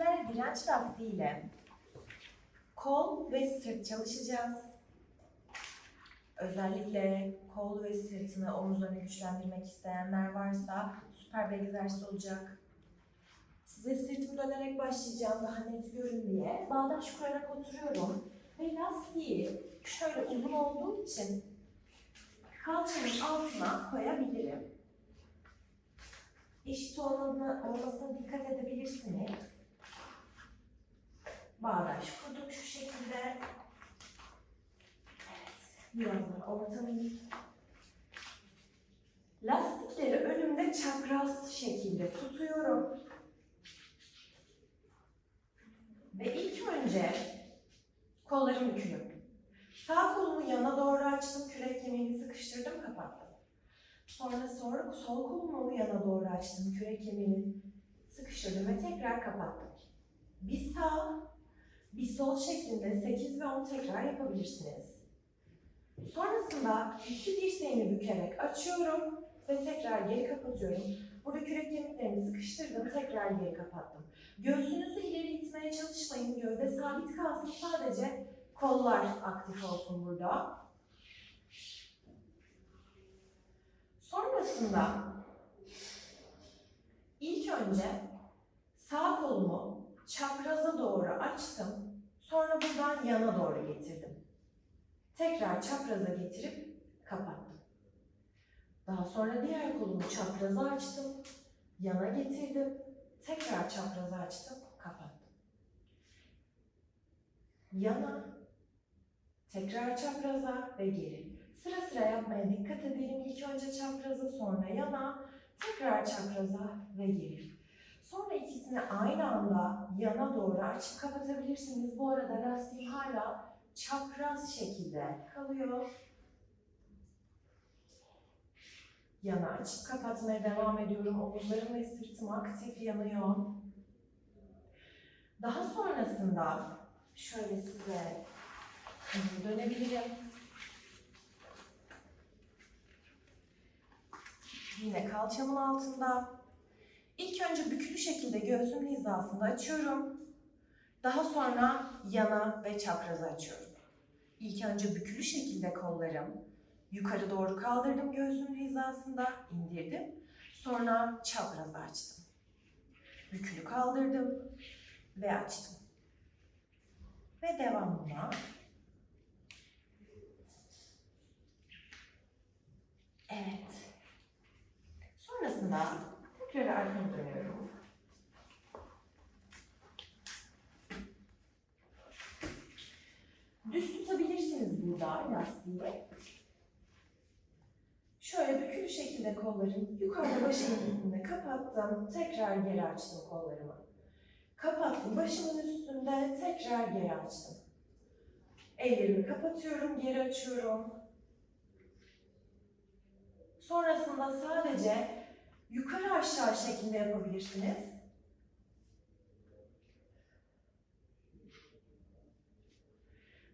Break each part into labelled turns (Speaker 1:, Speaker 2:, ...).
Speaker 1: Sizlerle direnç lastiğiyle kol ve sırt çalışacağız. Özellikle kol ve sırtını, omuzlarını güçlendirmek isteyenler varsa süper bir egzersiz olacak. Size sırtımı dönerek başlayacağım daha net görün diye. Bağdaş kurarak oturuyorum. Ve lastiği şöyle uzun olduğu için kalçamın altına koyabilirim. Eşit olmasına dikkat edebilirsiniz. Bağdaş kurduk şu şekilde. Evet, biraz ortalayayım. Lastikleri önümde çapraz şekilde tutuyorum. Ve ilk önce kollarım bükülü. Sağ kolumu yana doğru açtım, kürek kemiğini sıkıştırdım, kapattım. Sonra sonra sol kolumu yana doğru açtım, kürek kemiğini sıkıştırdım ve tekrar kapattım. Bir sağ, bir sol şeklinde 8 ve 10 tekrar yapabilirsiniz. Sonrasında iki dirseğimi bükerek açıyorum ve tekrar geri kapatıyorum. Burada kürek kemiklerimi sıkıştırdım, tekrar geri kapattım. Göğsünüzü ileri itmeye çalışmayın, gövde sabit kalsın, sadece kollar aktif olsun burada. Sonrasında ilk önce sağ kolumu çapraza doğru açtım. Yana doğru getirdim. Tekrar çapraza getirip kapattım. Daha sonra diğer kolumu çapraza açtım. Yana getirdim. Tekrar çapraza açtım. Kapattım. Yana, tekrar çapraza ve geri. Sıra sıra yapmaya dikkat edelim. İlk önce çapraza sonra yana, tekrar çapraza ve geri. Sonra ikisini aynı anda yana doğru açıp kapatabilirsiniz. Bu arada lastiğim hala çapraz şekilde kalıyor. Yana açıp kapatmaya devam ediyorum. Omuzlarım ve sırtım aktif yanıyor. Daha sonrasında şöyle size dönebilirim. Yine kalçamın altında. İlk önce bükülü şekilde göğsümün hizasında açıyorum. Daha sonra yana ve çaprazı açıyorum. İlk önce bükülü şekilde kollarım. Yukarı doğru kaldırdım göğsümün hizasında, indirdim. Sonra çaprazı açtım. Bükülü kaldırdım ve açtım. Ve devamına Evet. Sonrasında tekrar arkama dönüyorum. Düz burada lastiği. Şöyle bükülü şekilde kollarım yukarıda başımın üstünde kapattım. Tekrar geri açtım kollarımı. Kapattım başımın üstünde tekrar geri açtım. Ellerimi kapatıyorum, geri açıyorum. Sonrasında sadece yukarı aşağı şeklinde yapabilirsiniz.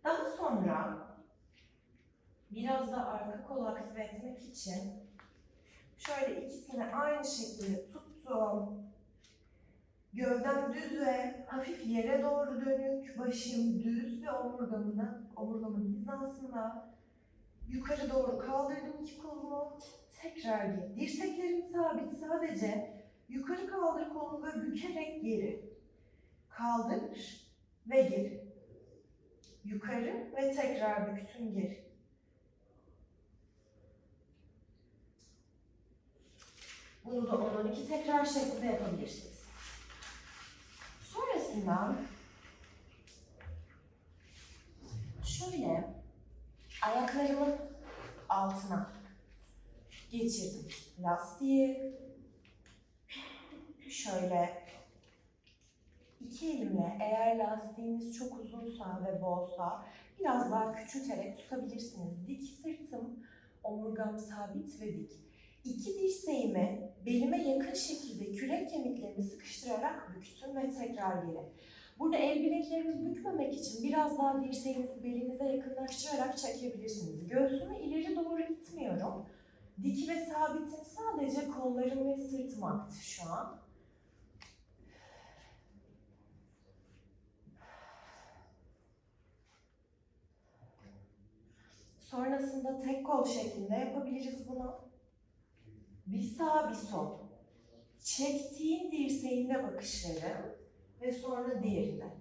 Speaker 1: Daha sonra biraz da arka kolu aktif etmek için şöyle ikisini aynı şekilde tuttum. Gövdem düz ve hafif yere doğru dönük, başım düz ve omurgamın, omurgamın hizasında. Yukarı doğru kaldırdım iki kolumu. Tekrar geri. Dirseklerim sabit sadece yukarı kaldır kolumu ve bükerek geri. Kaldır ve geri. Yukarı ve tekrar büktüm geri. Bunu da 10-12 tekrar şeklinde yapabilirsiniz. Sonrasında şöyle ayaklarımın altına geçirdim lastiği. Şöyle iki elimle eğer lastiğiniz çok uzunsa ve bolsa biraz daha küçülterek tutabilirsiniz. Dik sırtım, omurgam sabit ve dik. İki dirseğimi belime yakın şekilde kürek kemiklerimi sıkıştırarak büktüm ve tekrar geri. Burada el bileklerimi bükmemek için biraz daha dirseğinizi belinize yakınlaştırarak çekebilirsiniz. Göğsümü ileri doğru itmiyorum. Dik ve sabitim sadece kollarım ve sırtım aktif şu an. Sonrasında tek kol şeklinde yapabiliriz bunu. Bir sağ bir sol. Çektiğin dirseğinde bakışları ve sonra diğerine.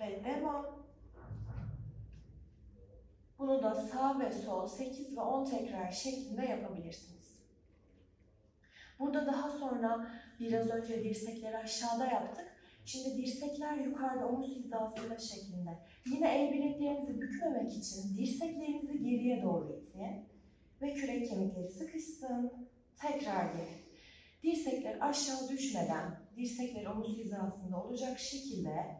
Speaker 1: Ve devam. Bunu da sağ ve sol 8 ve 10 tekrar şeklinde yapabilirsiniz. Burada daha sonra biraz önce dirsekleri aşağıda yaptık. Şimdi dirsekler yukarıda omuz hizasında şeklinde. Yine el bileklerinizi bükmemek için dirseklerinizi geriye doğru itin ve kürek kemikleri sıkışsın. Tekrar geri. Dirsekler aşağı düşmeden, dirsekler omuz hizasında olacak şekilde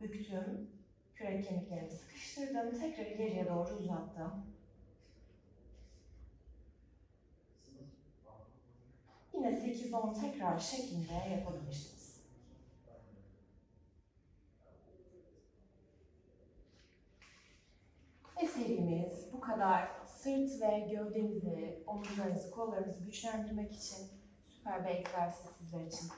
Speaker 1: büktüm. Kürek kemiklerimi sıkıştırdım. Tekrar ileriye doğru uzattım. Yine 8-10 tekrar şeklinde yapabilirsiniz. Ve serimiz bu kadar. Sırt ve gövdenizi, omuzlarınızı, kollarınızı güçlendirmek için süper bir egzersiz sizler için.